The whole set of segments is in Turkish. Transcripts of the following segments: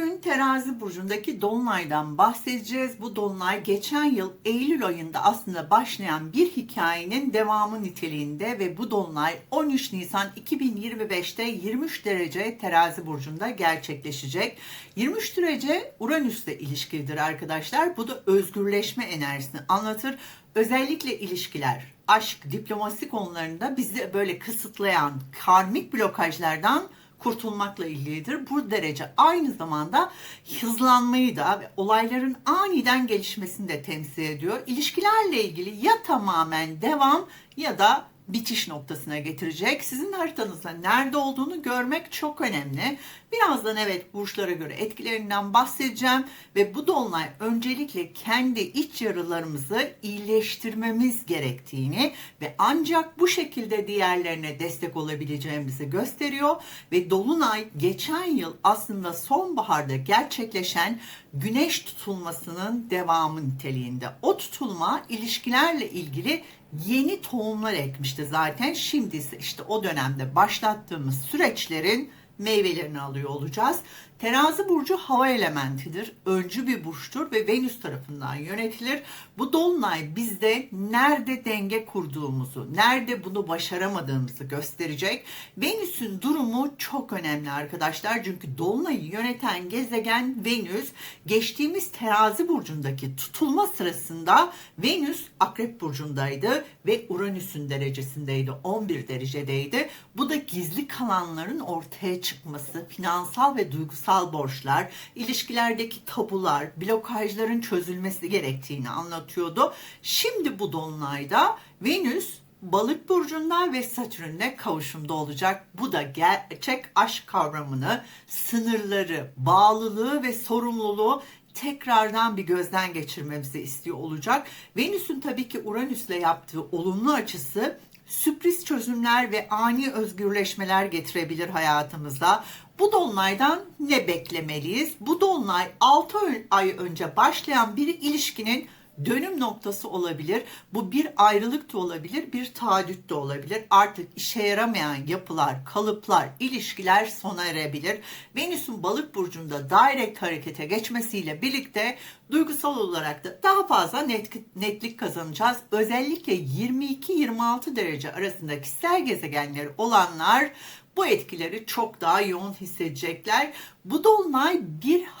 Bugün terazi burcundaki dolunaydan bahsedeceğiz. Bu dolunay geçen yıl Eylül ayında aslında başlayan bir hikayenin devamı niteliğinde ve bu dolunay 13 Nisan 2025'te 23 derece terazi burcunda gerçekleşecek. 23 derece Uranüs'le ilişkilidir arkadaşlar. Bu da özgürleşme enerjisini anlatır. Özellikle ilişkiler, aşk, diplomasi konularında bizi böyle kısıtlayan karmik blokajlardan kurtulmakla ilgilidir. Bu derece aynı zamanda hızlanmayı da ve olayların aniden gelişmesini de temsil ediyor. İlişkilerle ilgili ya tamamen devam ya da bitiş noktasına getirecek. Sizin haritanızda nerede olduğunu görmek çok önemli. Birazdan evet burçlara göre etkilerinden bahsedeceğim ve bu dolunay öncelikle kendi iç yaralarımızı iyileştirmemiz gerektiğini ve ancak bu şekilde diğerlerine destek olabileceğimizi gösteriyor ve dolunay geçen yıl aslında sonbaharda gerçekleşen güneş tutulmasının devamı niteliğinde. O tutulma ilişkilerle ilgili yeni tohumlar ekmişti zaten. Şimdi ise işte o dönemde başlattığımız süreçlerin meyvelerini alıyor olacağız. Terazi burcu hava elementidir. Öncü bir burçtur ve Venüs tarafından yönetilir. Bu dolunay bizde nerede denge kurduğumuzu, nerede bunu başaramadığımızı gösterecek. Venüs'ün durumu çok önemli arkadaşlar. Çünkü dolunayı yöneten gezegen Venüs geçtiğimiz terazi burcundaki tutulma sırasında Venüs akrep burcundaydı ve Uranüs'ün derecesindeydi. 11 derecedeydi. Bu da gizli kalanların ortaya çıkması, finansal ve duygusal parasal borçlar, ilişkilerdeki tabular, blokajların çözülmesi gerektiğini anlatıyordu. Şimdi bu dolunayda Venüs Balık burcunda ve Satürn'le kavuşumda olacak. Bu da gerçek aşk kavramını, sınırları, bağlılığı ve sorumluluğu tekrardan bir gözden geçirmemizi istiyor olacak. Venüs'ün tabii ki Uranüs'le yaptığı olumlu açısı sürpriz çözümler ve ani özgürleşmeler getirebilir hayatımıza. Bu dolunaydan ne beklemeliyiz? Bu dolunay 6 ay önce başlayan bir ilişkinin dönüm noktası olabilir. Bu bir ayrılık da olabilir, bir taahhüt de olabilir. Artık işe yaramayan yapılar, kalıplar, ilişkiler sona erebilir. Venüs'ün balık burcunda direkt harekete geçmesiyle birlikte duygusal olarak da daha fazla net, netlik kazanacağız. Özellikle 22-26 derece arasında kişisel gezegenleri olanlar bu etkileri çok daha yoğun hissedecekler. Bu dolunay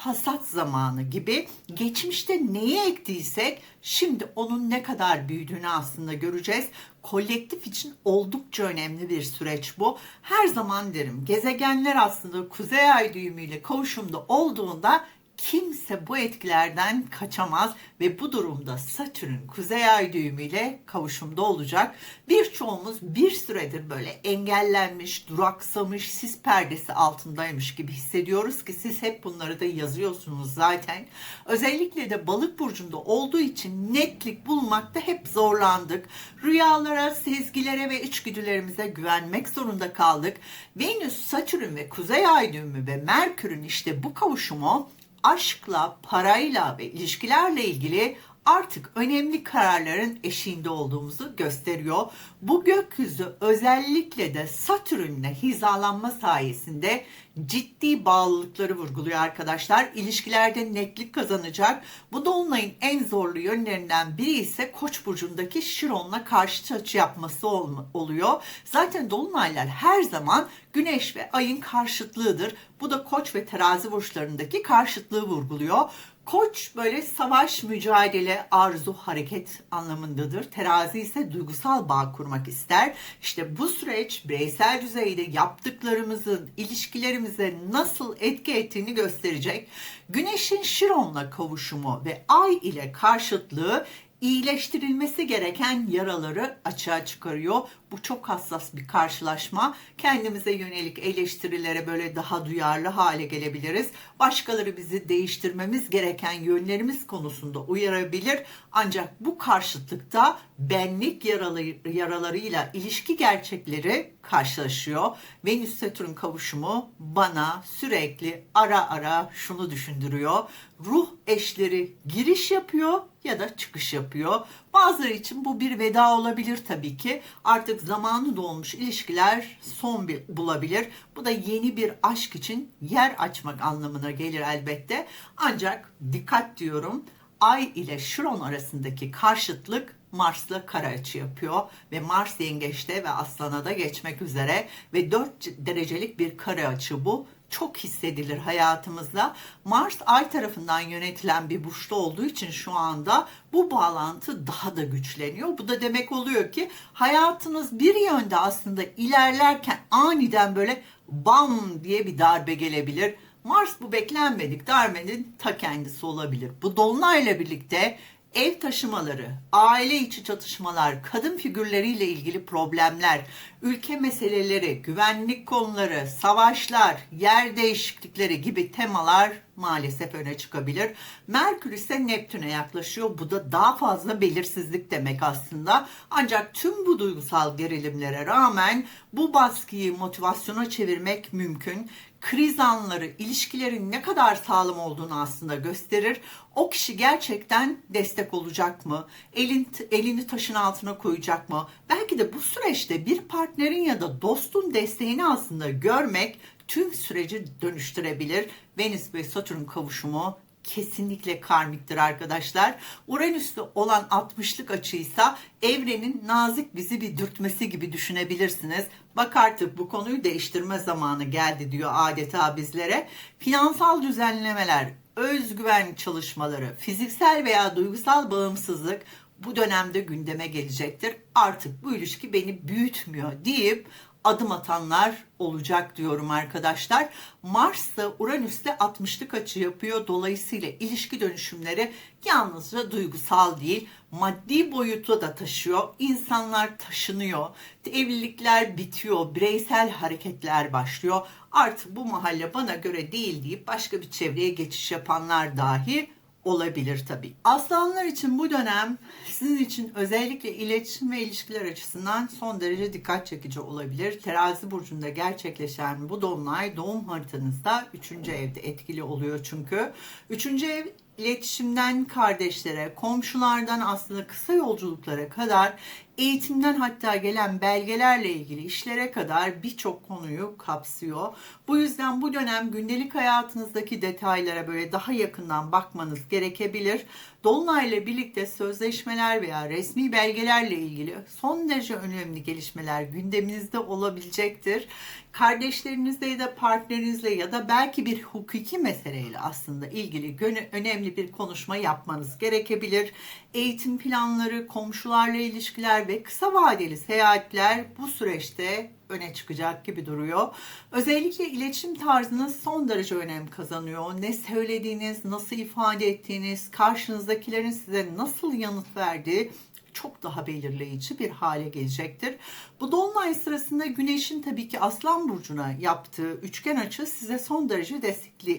hasat zamanı gibi geçmişte neyi ektiysek şimdi onun ne kadar büyüdüğünü aslında göreceğiz. Kolektif için oldukça önemli bir süreç bu. Her zaman derim gezegenler aslında kuzey ay düğümüyle kavuşumda olduğunda kimse bu etkilerden kaçamaz ve bu durumda Satürn kuzey ay düğümüyle kavuşumda olacak. Birçoğumuz bir süredir böyle engellenmiş, duraksamış, sis perdesi altındaymış gibi hissediyoruz ki siz hep bunları da yazıyorsunuz zaten. Özellikle de balık burcunda olduğu için netlik bulmakta hep zorlandık. Rüyalara, sezgilere ve içgüdülerimize güvenmek zorunda kaldık. Venüs, Satürn ve kuzey ay düğümü ve Merkür'ün işte bu kavuşumu aşkla, parayla ve ilişkilerle ilgili artık önemli kararların eşiğinde olduğumuzu gösteriyor. Bu gökyüzü özellikle de Satürn'le hizalanma sayesinde ciddi bağlılıkları vurguluyor arkadaşlar. İlişkilerde netlik kazanacak. Bu dolunayın en zorlu yönlerinden biri ise Koç burcundaki Şiron'la karşı açı yapması oluyor. Zaten dolunaylar her zaman Güneş ve Ay'ın karşıtlığıdır. Bu da Koç ve Terazi burçlarındaki karşıtlığı vurguluyor. Koç böyle savaş, mücadele, arzu, hareket anlamındadır. Terazi ise duygusal bağ kurmak ister. İşte bu süreç bireysel düzeyde yaptıklarımızın ilişkilerimize nasıl etki ettiğini gösterecek. Güneşin Şiron'la kavuşumu ve Ay ile karşıtlığı iyileştirilmesi gereken yaraları açığa çıkarıyor. Bu çok hassas bir karşılaşma. Kendimize yönelik eleştirilere böyle daha duyarlı hale gelebiliriz. Başkaları bizi değiştirmemiz gereken yönlerimiz konusunda uyarabilir. Ancak bu karşıtlıkta benlik yaraları, yaralarıyla ilişki gerçekleri karşılaşıyor. Venüs Satürn kavuşumu bana sürekli ara ara şunu düşündürüyor. Ruh eşleri giriş yapıyor ya da çıkış yapıyor. Bazıları için bu bir veda olabilir tabii ki. Artık zamanı dolmuş ilişkiler son bir bulabilir. Bu da yeni bir aşk için yer açmak anlamına gelir elbette. Ancak dikkat diyorum. Ay ile Şiron arasındaki karşıtlık Mars'la kara açı yapıyor ve Mars yengeçte ve aslana da geçmek üzere ve 4 derecelik bir kara açı bu çok hissedilir hayatımızda. Mars ay tarafından yönetilen bir burçta olduğu için şu anda bu bağlantı daha da güçleniyor. Bu da demek oluyor ki hayatınız bir yönde aslında ilerlerken aniden böyle bam diye bir darbe gelebilir. Mars bu beklenmedik darbenin ta kendisi olabilir. Bu dolunayla birlikte ev taşımaları, aile içi çatışmalar, kadın figürleriyle ilgili problemler, ülke meseleleri, güvenlik konuları, savaşlar, yer değişiklikleri gibi temalar maalesef öne çıkabilir. Merkür ise Neptün'e yaklaşıyor. Bu da daha fazla belirsizlik demek aslında. Ancak tüm bu duygusal gerilimlere rağmen bu baskıyı motivasyona çevirmek mümkün kriz anları ilişkilerin ne kadar sağlam olduğunu aslında gösterir. O kişi gerçekten destek olacak mı? Elin, elini taşın altına koyacak mı? Belki de bu süreçte bir partnerin ya da dostun desteğini aslında görmek tüm süreci dönüştürebilir. Venüs ve Satürn kavuşumu kesinlikle karmiktir arkadaşlar. Uranüs'te olan 60'lık açıysa evrenin nazik bizi bir dürtmesi gibi düşünebilirsiniz. Bak artık bu konuyu değiştirme zamanı geldi diyor adeta bizlere. Finansal düzenlemeler, özgüven çalışmaları, fiziksel veya duygusal bağımsızlık bu dönemde gündeme gelecektir. Artık bu ilişki beni büyütmüyor deyip adım atanlar olacak diyorum arkadaşlar. Mars da Uranüs'te 60'lık açı yapıyor. Dolayısıyla ilişki dönüşümleri yalnızca duygusal değil, maddi boyutu da taşıyor. İnsanlar taşınıyor, evlilikler bitiyor, bireysel hareketler başlıyor. Artık bu mahalle bana göre değil deyip başka bir çevreye geçiş yapanlar dahi olabilir tabii. Aslanlar için bu dönem sizin için özellikle iletişim ve ilişkiler açısından son derece dikkat çekici olabilir. Terazi burcunda gerçekleşen bu dolunay doğum haritanızda 3. evde etkili oluyor çünkü. 3. ev iletişimden kardeşlere, komşulardan aslında kısa yolculuklara kadar eğitimden hatta gelen belgelerle ilgili işlere kadar birçok konuyu kapsıyor. Bu yüzden bu dönem gündelik hayatınızdaki detaylara böyle daha yakından bakmanız gerekebilir. Dolunayla birlikte sözleşmeler veya resmi belgelerle ilgili son derece önemli gelişmeler gündeminizde olabilecektir. Kardeşlerinizle ya da partnerinizle ya da belki bir hukuki meseleyle aslında ilgili önemli bir konuşma yapmanız gerekebilir. Eğitim planları, komşularla ilişkiler ve kısa vadeli seyahatler bu süreçte öne çıkacak gibi duruyor. Özellikle iletişim tarzınız son derece önem kazanıyor. Ne söylediğiniz, nasıl ifade ettiğiniz, karşınızdakilerin size nasıl yanıt verdiği çok daha belirleyici bir hale gelecektir. Bu dolunay sırasında Güneş'in tabii ki Aslan burcuna yaptığı üçgen açı size son derece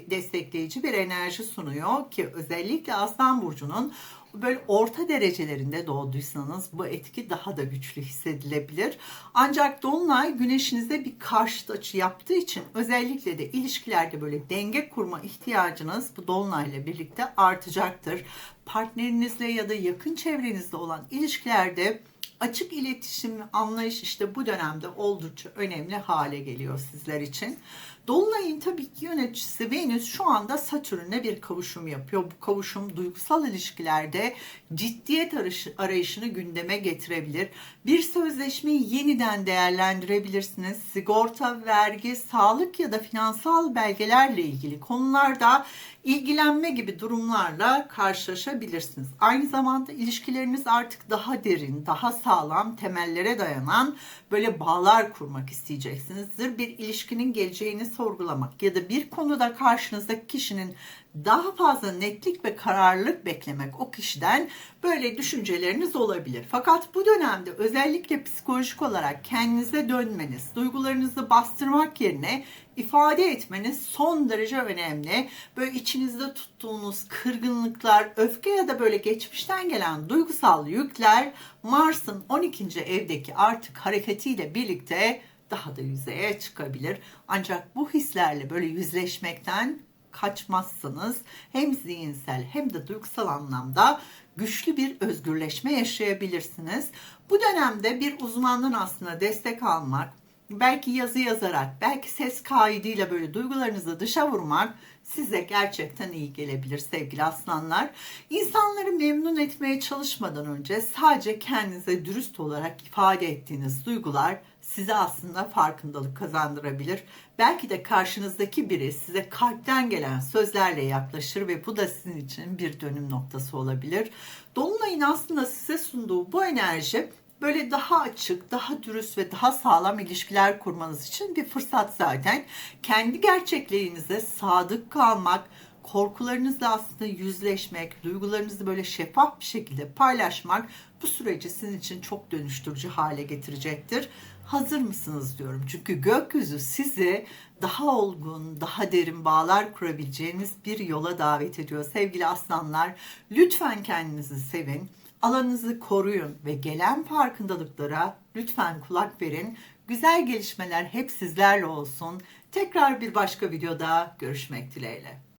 destekleyici bir enerji sunuyor ki özellikle Aslan burcunun böyle orta derecelerinde doğduysanız bu etki daha da güçlü hissedilebilir. Ancak Dolunay güneşinize bir karşıt açı yaptığı için özellikle de ilişkilerde böyle denge kurma ihtiyacınız bu Dolunayla birlikte artacaktır. Partnerinizle ya da yakın çevrenizde olan ilişkilerde açık iletişim, anlayış işte bu dönemde oldukça önemli hale geliyor sizler için. Dolunay'ın tabii ki yöneticisi Venüs şu anda Satürn'le bir kavuşum yapıyor. Bu kavuşum duygusal ilişkilerde ciddiyet arayışını gündeme getirebilir. Bir sözleşmeyi yeniden değerlendirebilirsiniz. Sigorta, vergi, sağlık ya da finansal belgelerle ilgili konularda ilgilenme gibi durumlarla karşılaşabilirsiniz. Aynı zamanda ilişkileriniz artık daha derin, daha sağlam temellere dayanan böyle bağlar kurmak isteyeceksinizdir. Bir ilişkinin geleceğini sorgulamak ya da bir konuda karşınızdaki kişinin daha fazla netlik ve kararlılık beklemek o kişiden böyle düşünceleriniz olabilir. Fakat bu dönemde özellikle psikolojik olarak kendinize dönmeniz, duygularınızı bastırmak yerine ifade etmeniz son derece önemli. Böyle içinizde tuttuğunuz kırgınlıklar, öfke ya da böyle geçmişten gelen duygusal yükler Mars'ın 12. evdeki artık hareketiyle birlikte daha da yüzeye çıkabilir. Ancak bu hislerle böyle yüzleşmekten kaçmazsınız. Hem zihinsel hem de duygusal anlamda güçlü bir özgürleşme yaşayabilirsiniz. Bu dönemde bir uzmandan aslında destek almak, belki yazı yazarak, belki ses kaydıyla böyle duygularınızı dışa vurmak size gerçekten iyi gelebilir sevgili aslanlar. İnsanları memnun etmeye çalışmadan önce sadece kendinize dürüst olarak ifade ettiğiniz duygular size aslında farkındalık kazandırabilir. Belki de karşınızdaki biri size kalpten gelen sözlerle yaklaşır ve bu da sizin için bir dönüm noktası olabilir. Dolunayın aslında size sunduğu bu enerji böyle daha açık, daha dürüst ve daha sağlam ilişkiler kurmanız için bir fırsat zaten. Kendi gerçekliğinize sadık kalmak, korkularınızla aslında yüzleşmek, duygularınızı böyle şeffaf bir şekilde paylaşmak bu süreci sizin için çok dönüştürücü hale getirecektir. Hazır mısınız diyorum. Çünkü gökyüzü sizi daha olgun, daha derin bağlar kurabileceğiniz bir yola davet ediyor. Sevgili aslanlar, lütfen kendinizi sevin alanınızı koruyun ve gelen farkındalıklara lütfen kulak verin. Güzel gelişmeler hep sizlerle olsun. Tekrar bir başka videoda görüşmek dileğiyle.